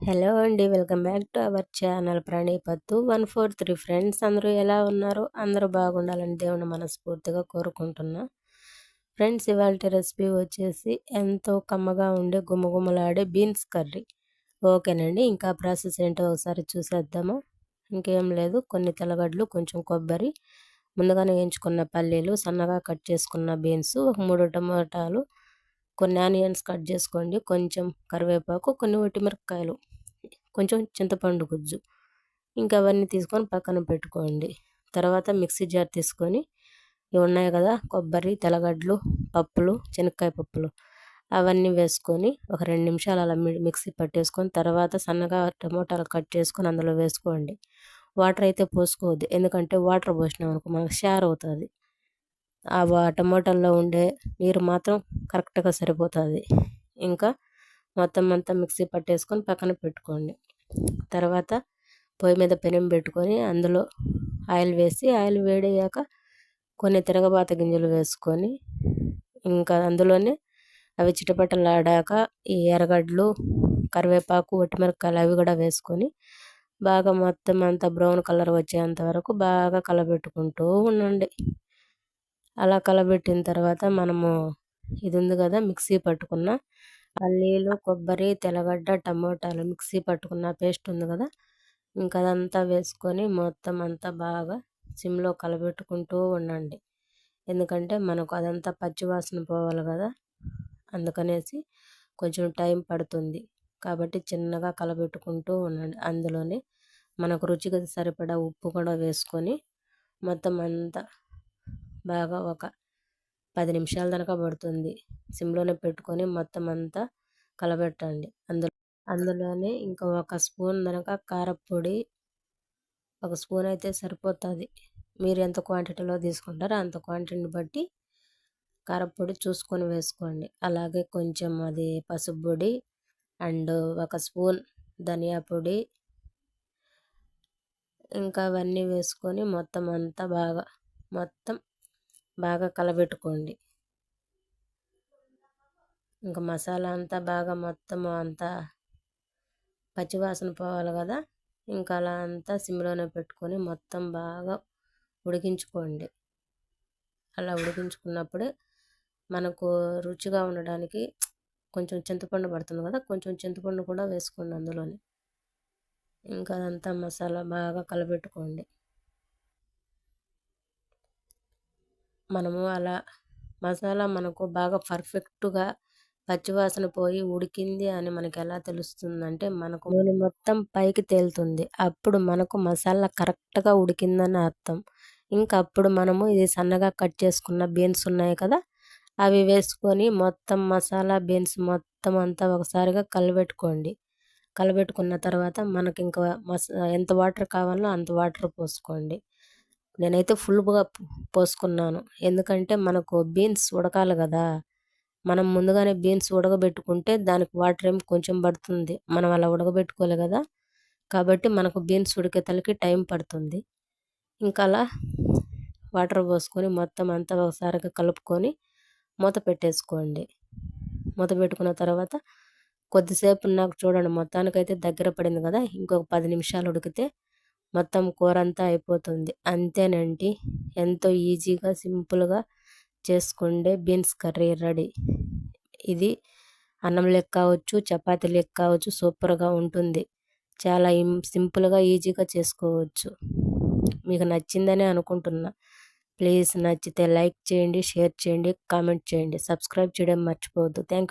Hello అండి. Welcome back to our channel ప్రణీపత్తు one four three friends అందరూ ఎలా ఉన్నారు? అందరూ బాగుండాలని దేవుని మనస్ఫూర్తిగా కోరుకుంటున్నా. ఫ్రెండ్స్ ఇవాళ రెసిపీ వచ్చేసి ఎంతో కమ్మగా ఉండే గుమగుమలాడే బీన్స్ కర్రీ. ఓకేనండి. ఇంకా ప్రాసెస్ ఏంటో ఒకసారి చూసేద్దామా? ఇంకేం లేదు. కొన్ని తెల్లగడ్డలు కొంచెం కొబ్బరి ముందుగానే వేయించుకున్న పల్లీలు సన్నగా కట్ చేసుకున్న బీన్స్ ఒక మూడు టమాటాలు కొన్ని ఆనియన్స్ కట్ చేసుకోండి కొంచెం కరివేపాకు కొన్ని ఒట్టిమిరపకాయలు కొంచెం చింతపండు గుజ్జు. ఇంకా అవన్నీ తీసుకొని పక్కన పెట్టుకోండి. తర్వాత మిక్సీ జార్ తీసుకొని ఇవి ఉన్నాయి కదా కొబ్బరి తెల్లగడ్డలు పప్పులు శనక్కాయ పప్పులు అవన్నీ వేసుకొని ఒక రెండు నిమిషాలు అలా మిక్సీ పట్టేసుకొని తర్వాత సన్నగా టమోటాలు కట్ చేసుకొని అందులో వేసుకోండి. వాటర్ అయితే పోసుకోవద్దు. ఎందుకంటే వాటర్ పోసినాం అనుకో మనకు షేర్ అవుతుంది. ఆ టమోటాల్లో ఉండే నీరు మాత్రం కరెక్ట్గా సరిపోతుంది. ఇంకా మొత్తం అంతా మిక్సీ పట్టేసుకొని పక్కన పెట్టుకోండి. తర్వాత పొయ్యి మీద పెనం పెట్టుకొని అందులో ఆయిల్ వేసి ఆయిల్ వేడయ్యాక కొన్ని తిరగబాత గింజలు వేసుకొని ఇంకా అందులోనే అవి చిటపటలాడాక ఈ ఎర్రగడ్డలు కరివేపాకు ఒట్టిమిరపకాయలు అవి కూడా వేసుకొని బాగా మొత్తం అంతా బ్రౌన్ కలర్ వచ్చేంత వరకు బాగా కలబెట్టుకుంటూ ఉండండి. అలా కలబెట్టిన తర్వాత మనము ఇది ఉంది కదా మిక్సీ పట్టుకున్న పల్లీలు కొబ్బరి తెల్లగడ్డ టమోటాలు మిక్సీ పట్టుకున్న పేస్ట్ ఉంది కదా ఇంకా అదంతా వేసుకొని మొత్తం అంతా బాగా సిమ్లో కలబెట్టుకుంటూ ఉండండి. ఎందుకంటే మనకు అదంతా పచ్చివాసన పోవాలి కదా అందుకనేసి కొంచెం టైం పడుతుంది. కాబట్టి చిన్నగా కలబెట్టుకుంటూ ఉండండి. అందులోనే మనకు రుచికి సరిపడా ఉప్పు కూడా వేసుకొని మొత్తం అంతా బాగా ఒక పది నిమిషాల దాకా పడుతుంది. సిమ్లోనే పెట్టుకొని మొత్తం అంతా కలబెట్టండి. అందులో అందులోనే ఇంకా ఒక స్పూన్ కనుక కారపొడి ఒక స్పూన్ అయితే సరిపోతుంది. మీరు ఎంత క్వాంటిటీలో తీసుకుంటారో అంత క్వాంటిటీని బట్టి కారపొడి చూసుకొని వేసుకోండి. అలాగే కొంచెం అది పసుపు పొడి అండ్ ఒక స్పూన్ ధనియా పొడి ఇంకా అవన్నీ వేసుకొని మొత్తం అంతా బాగా మొత్తం బాగా కలబెట్టుకోండి. ఇంకా మసాలా అంతా బాగా మొత్తం అంతా పచ్చివాసన పోవాలి కదా ఇంకా అలా అంతా సిమ్లోనే పెట్టుకొని మొత్తం బాగా ఉడికించుకోండి. అలా ఉడికించుకున్నప్పుడు మనకు రుచిగా ఉండడానికి కొంచెం చింతపండు పడుతుంది కదా కొంచెం చింతపండు కూడా వేసుకోండి అందులోనే. ఇంకా అదంతా మసాలా బాగా కలబెట్టుకోండి. మనము అలా మసాలా మనకు బాగా పర్ఫెక్ట్గా పచ్చివాసన పోయి ఉడికింది అని మనకు ఎలా తెలుస్తుందంటే మనకు నూనె మొత్తం పైకి తేలుతుంది. అప్పుడు మనకు మసాలా కరెక్ట్గా ఉడికిందని అర్థం. ఇంకా అప్పుడు మనము ఇది సన్నగా కట్ చేసుకున్న బీన్స్ ఉన్నాయి కదా అవి వేసుకొని మొత్తం మసాలా బీన్స్ మొత్తం అంతా ఒకసారిగా కలబెట్టుకోండి. కలబెట్టుకున్న తర్వాత మనకి ఇంకా మస ఎంత వాటర్ కావాలో అంత వాటర్ పోసుకోండి. నేనైతే ఫుల్గా పోసుకున్నాను. ఎందుకంటే మనకు బీన్స్ ఉడకాలి కదా. మనం ముందుగానే బీన్స్ ఉడకబెట్టుకుంటే దానికి వాటర్ ఏం కొంచెం పడుతుంది. మనం అలా ఉడకబెట్టుకోలే కదా. కాబట్టి మనకు బీన్స్ ఉడికే తలకి టైం పడుతుంది. ఇంకా అలా వాటర్ పోసుకొని మొత్తం అంతా ఒకసారిగా కలుపుకొని మూత పెట్టేసుకోండి. మూత పెట్టుకున్న తర్వాత కొద్దిసేపు నాకు చూడండి మొత్తానికైతే దగ్గర పడింది కదా. ఇంకొక పది నిమిషాలు ఉడికితే మొత్తం కూర అంతా అయిపోతుంది. అంతేనండి. ఎంతో ఈజీగా సింపుల్గా చేసుకుండే బీన్స్ కర్రీ రెడీ. ఇది అన్నం లెక్క కావచ్చు చపాతీ లెక్క కావచ్చు సూపర్గా ఉంటుంది. చాలా సింపుల్గా ఈజీగా చేసుకోవచ్చు. మీకు నచ్చిందని అనుకుంటున్నా. ప్లీజ్ నచ్చితే లైక్ చేయండి షేర్ చేయండి కామెంట్ చేయండి. సబ్స్క్రైబ్ చేయడం మర్చిపోవద్దు. థ్యాంక్